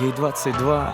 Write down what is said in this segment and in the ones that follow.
ей 22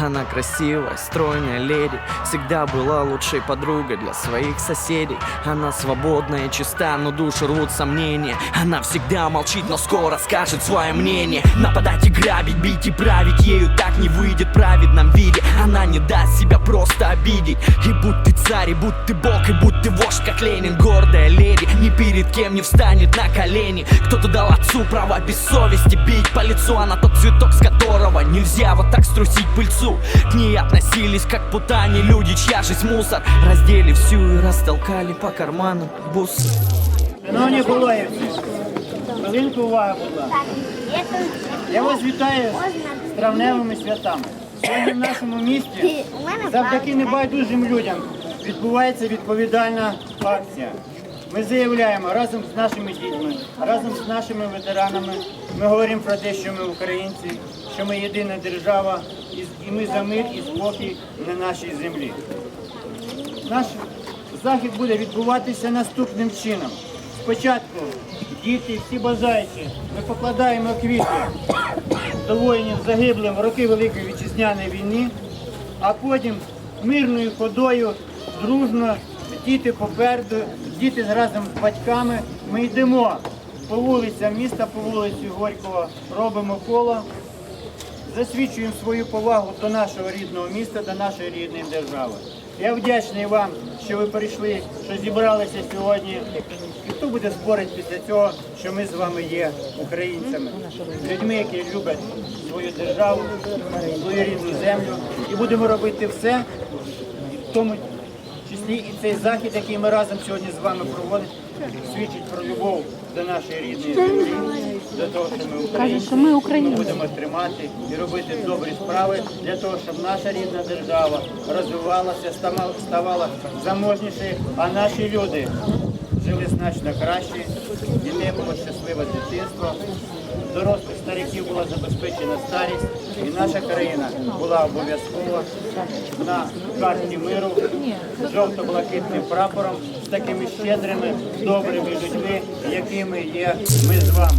Она красивая, стройная леди Всегда была лучшей подругой для своих соседей. Она свободная чиста, но душу рвут сомнения. Она всегда молчит, но скоро скажет свое мнение. Нападать и грабить, бить и править Ею так не выйдет в праведном виде. Она не даст себя просто обидеть. И будь ты царь, и будь ты бог, и будь ты вождь, как Ленин. Гордая леди, ни перед кем не встанет на колени. Кто-то дал отцу право без совести бить. По лицу Она тот цветок, с которого нельзя вот так струсить пыльцу К ней относились как к путане люди, чья жизнь мусор Раздели всю и растолкали по карманам бусы Шановні колегівці, хвилинку уваги, будь ласка. Я вас вітаю з травневими святами. Сьогодні в нашому місті завдяки небайдужим людям відбувається відповідальна акція. Ми заявляємо разом з нашими дітьми, разом з нашими ветеранами. Ми говоримо про те, що ми українці, що ми єдина держава, і- ми за мир і спокій на нашій землі. Наш захід буде відбуватися наступним чином. Спочатку діти, всі бажаючі, ми покладаємо квіти до воїнів загиблим в роки Великої Вітчизняної війни, а потім мирною ходою, дружно, діти попереду, діти разом з батьками. Ми йдемо по вулицям міста, по вулиці Горького, робимо коло, засвідчуємо свою повагу до нашого рідного міста, до нашої рідної держави. Я вдячний вам, що ви прийшли, що зібралися сьогодні. І хто буде спорити після цього, що ми з вами є українцями, людьми, які люблять свою державу, свою рідну землю, і будемо робити все, в тому числі і цей захід, який ми разом сьогодні з вами проводимо, свідчить про любов до нашої рідної землі, до того, що ми українці, що ми українці. будемо тримати і робити добрі справи для того, щоб наша рідна держава розвивалася, ставала заможнішою, а наші люди жили значно краще, дітей було щасливе дитинство, дорослих стариків була забезпечена старість, і наша країна була обов'язково на карті миру жовто-блакитним прапором з такими щедрими, добрими людьми, якими є ми з вами.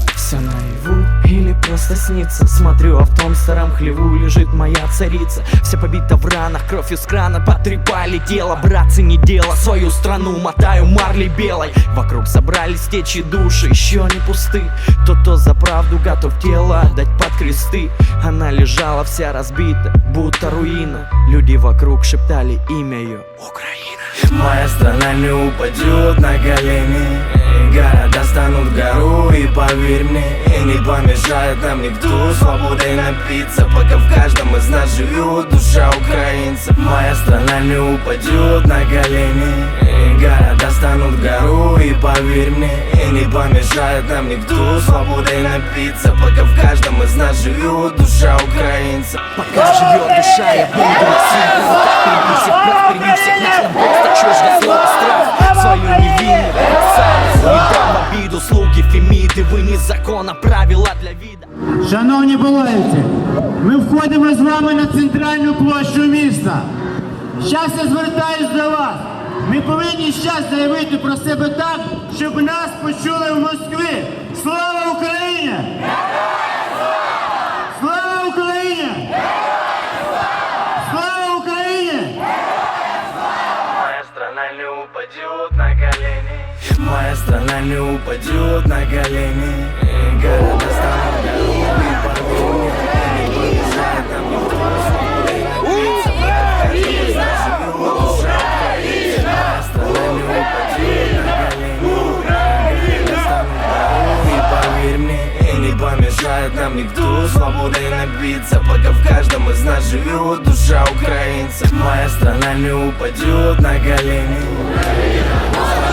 Просто снится Смотрю, а в том старом хлеву лежит моя царица. Вся побита в ранах, кровь из крана Потрепали тело, братцы, не дело Свою страну мотаю марлей белой. Вокруг собрались течи души, еще не пусты. Тот, кто за правду готов тело отдать под кресты. Она лежала вся разбита, будто руина. Люди вокруг шептали имя ее Украина. Моя страна не упадет на колени Города станут гору и поверь мне Не помешает нам никто. Свободой напиться Пока в каждом из нас живет душа украинца Моя страна не упадет на колени Города станут гору и поверь мне Не помешает нам никто. Свободой напиться Пока в каждом из нас живет душа украинца Пока живет душа, я буду закона правила для віда. Шановні половинці, ми входимо з вами на центральну площу міста. Щас я звертаюсь до вас. Ми повинні щас заявити про себе так, щоб нас почули в Москві. Слава Моя страна не упадет на колени. Города станут поверь мне, Не помешает нам никто свободой напиться Пока в каждом из нас живет душа украинца Моя страна не упадет на колени Города станут горой, поверь мне, Не помешает нам никто свободой напиться Пока в каждом из нас живет душа украинца. Моя страна не упадет на колени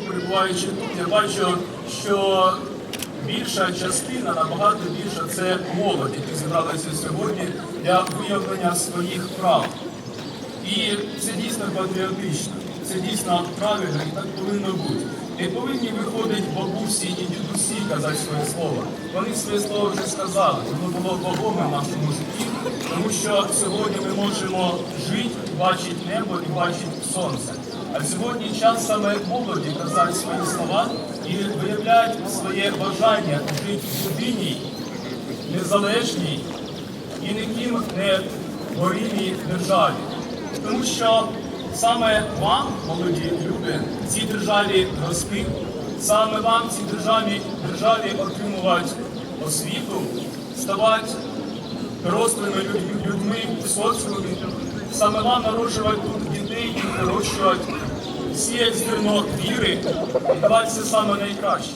перебуваючи тут, я бачу, що більша частина, набагато більша, це молодь, які зібралися сьогодні для виявлення своїх прав. І це дійсно патріотично, це дійсно правильно і так повинно бути. Не повинні виходити бабусі і дідусі казати своє слово. Вони своє слово вже сказали, воно було вагоме в нашому житті, тому що сьогодні ми можемо жити, бачити небо і бачити сонце. А сьогодні час саме молоді казати свої слова і виявляти своє бажання жити в єдиній, незалежній і ніким не горілій державі. Тому що саме вам, молоді люди, цій державі рости, саме вам цій державі, державі отримувати освіту, ставати людьми, людьми в соціумі, саме вам народжувати тут дітей і вирощувати сіять зерно віри і давати все саме найкраще.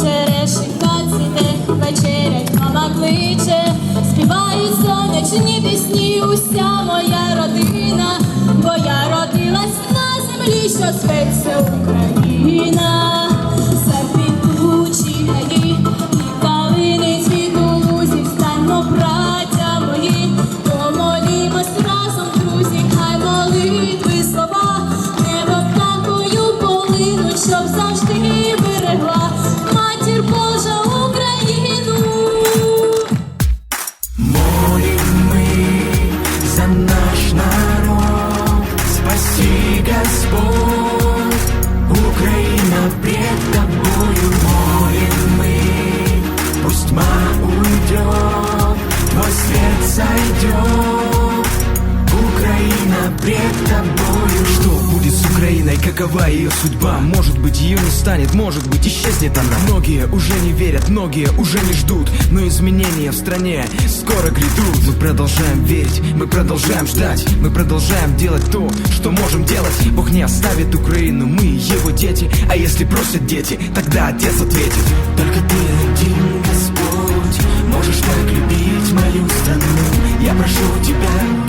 Череш і хаці цвіте, вечерять мама кличе, співають сонячні пісні, уся моя родина, бо я родилась на землі, що зветься Україна. Какова ее судьба? Может быть ее не станет, может быть исчезнет она. Многие уже не верят, многие уже не ждут Но изменения в стране скоро грядут. Мы продолжаем верить, мы продолжаем ждать Мы продолжаем делать то, что можем делать. Бог не оставит Украину, мы его дети. А если просят дети, тогда отец ответит. Только ты один, Господь, можешь так любить мою страну. Я прошу тебя,